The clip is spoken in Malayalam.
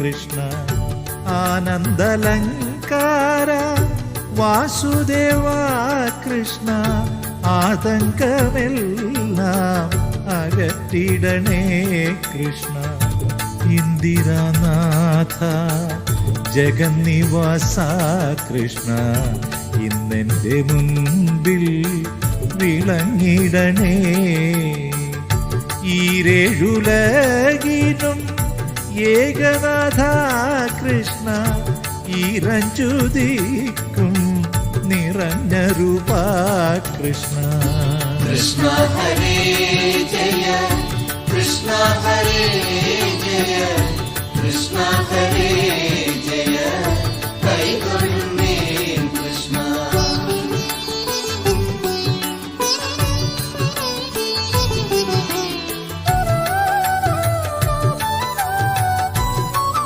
കൃഷ്ണ ആനന്ദലങ്കാര വാസുദേവ കൃഷ്ണ ആതങ്കമെല്ലാം അകറ്റിടണേ കൃഷ്ണ. ഇന്ദിരാനാഥ ജഗന്നിവാസ കൃഷ്ണ ഇന്നെന്റെ മുൻപിൽ വിളങ്ങിടണേ. ഈരേഴുലകിനും ഏകനാഥ കൃഷ്ണ ഈരഞ്ചുതിക്കും നിറഞ്ഞ രൂപ കൃഷ്ണ കൃഷ്ണ കൃഷ്ണ കൃഷ്ണ